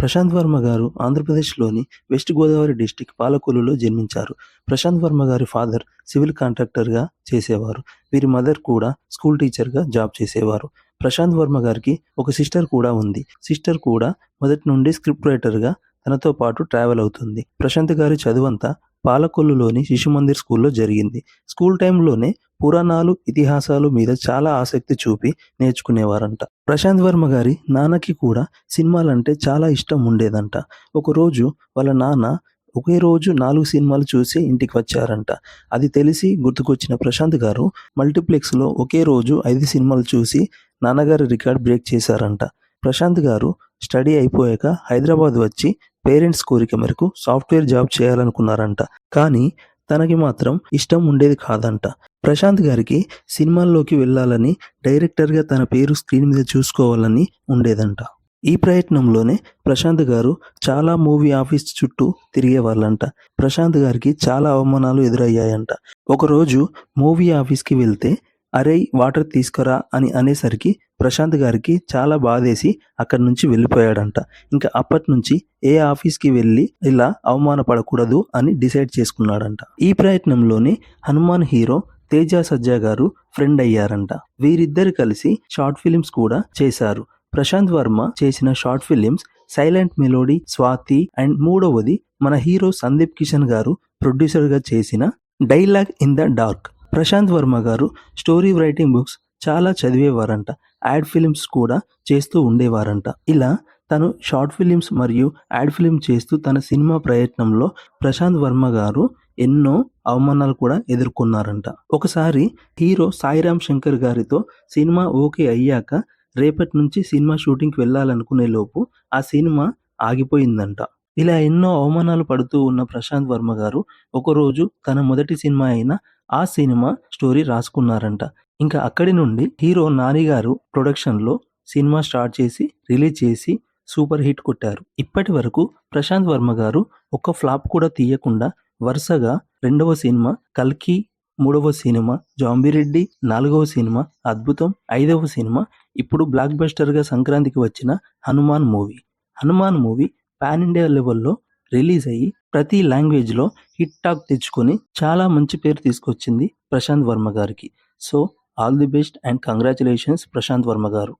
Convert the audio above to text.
ప్రశాంత్ వర్మ గారు ఆంధ్రప్రదేశ్లోని west Godavari district పాలకొల్లులో జన్మించారు. ప్రశాంత్ వర్మ గారి ఫాదర్ సివిల్ కాంట్రాక్టర్గా చేసేవారు. వీరి మదర్ కూడా స్కూల్ టీచర్గా జాబ్ చేసేవారు. ప్రశాంత్ వర్మ గారికి ఒక సిస్టర్ కూడా ఉంది. సిస్టర్ కూడా మొదటి నుండి స్క్రిప్ట్ రైటర్గా తనతో పాటు ట్రావెల్ అవుతుంది. ప్రశాంత్ గారి చదువంతా పాలకొల్లులోని శిశు మందిర్ స్కూల్లో జరిగింది. స్కూల్ టైంలోనే పురాణాలు ఇతిహాసాలు మీద చాలా ఆసక్తి చూపి నేర్చుకునేవారంట. ప్రశాంత్ వర్మ గారి నాన్నకి కూడా సినిమాలంటే చాలా ఇష్టం ఉండేదంట. ఒకరోజు వాళ్ళ నాన్న ఒకే రోజు నాలుగు సినిమాలు చూసి ఇంటికి వచ్చారంట. అది తెలిసి గుర్తుకొచ్చిన ప్రశాంత్ గారు మల్టీప్లెక్స్లో ఒకే రోజు ఐదు సినిమాలు చూసి నాన్నగారి రికార్డ్ బ్రేక్ చేశారంట. ప్రశాంత్ గారు స్టడీ అయిపోయాక హైదరాబాద్ వచ్చి పేరెంట్స్ కోరిక మేరకు సాఫ్ట్వేర్ జాబ్ చేయాలనుకున్నారంట. కానీ తనకి మాత్రం ఇష్టం ఉండేది కాదంట. ప్రశాంత్ గారికి సినిమాల్లోకి వెళ్ళాలని డైరెక్టర్గా తన పేరు స్క్రీన్ మీద చూసుకోవాలని ఉండేదంట. ఈ ప్రయత్నంలోనే ప్రశాంత్ గారు చాలా మూవీ ఆఫీస్ చుట్టూ తిరిగేవాళ్ళంట. ప్రశాంత్ గారికి చాలా అవమానాలు ఎదురయ్యాయంట. ఒకరోజు మూవీ ఆఫీస్కి వెళ్తే అరే వాటర్ తీసుకురా అని అనేసరికి ప్రశాంత్ గారికి చాలా బాధేసి అక్కడి నుంచి వెళ్ళిపోయాడంట. ఇంకా అప్పటి నుంచి ఏ ఆఫీస్కి వెళ్ళి ఇలా అవమానపడకూడదు అని డిసైడ్ చేసుకున్నాడంట. ఈ ప్రయత్నంలోనే హనుమాన్ హీరో తేజ సజ్జా గారు ఫ్రెండ్ అయ్యారంట. వీరిద్దరు కలిసి షార్ట్ ఫిలిమ్స్ కూడా చేశారు. ప్రశాంత్ వర్మ చేసిన short films silent melody Swathi and మూడవది మన హీరో సందీప్ కిషన్ గారు ప్రొడ్యూసర్గా చేసిన dialogue in the dark. Prashanth Varma గారు స్టోరీ రైటింగ్ బుక్స్ చాలా చదివేవారంట. యాడ్ ఫిలిమ్స్ కూడా చేస్తూ ఉండేవారంట. ఇలా తను షార్ట్ ఫిలిమ్స్ మరియు యాడ్ ఫిలిం చేస్తూ తన సినిమా ప్రయత్నంలో ప్రశాంత్ వర్మ గారు ఎన్నో అవమానాలు కూడా ఎదుర్కొన్నారంట. ఒకసారి హీరో సాయిరామ్ శంకర్ గారితో సినిమా ఓకే అయ్యాక రేపటి నుంచి సినిమా షూటింగ్కి వెళ్ళాలనుకునే లోపు ఆ సినిమా ఆగిపోయిందంట. ఇలా ఎన్నో అవమానాలు పడుతూ ఉన్న ప్రశాంత్ వర్మ గారు ఒకరోజు తన మొదటి సినిమా అయిన ఆ సినిమా స్టోరీ రాసుకున్నారంట. ఇంకా అక్కడి నుండి హీరో నాని గారు ప్రొడక్షన్లో సినిమా స్టార్ట్ చేసి రిలీజ్ చేసి సూపర్ హిట్ కొట్టారు. ఇప్పటి వరకు ప్రశాంత్ వర్మ గారు ఒక ఫ్లాప్ కూడా తీయకుండా వరుసగా రెండవ సినిమా కల్కి మూడవ సినిమా జాంబిరెడ్డి నాలుగవ సినిమా అద్భుతం ఐదవ సినిమా ఇప్పుడు బ్లాక్ బస్టర్గా సంక్రాంతికి వచ్చిన Hanuman movie. Hanuman movie pan India లెవెల్లో రిలీజ్ అయ్యి ప్రతి లాంగ్వేజ్లో హిట్ టాక్ తెచ్చుకొని చాలా మంచి పేరు తీసుకొచ్చింది ప్రశాంత్ వర్మ గారికి. So all the best and congratulations Prashanth Varma గారు.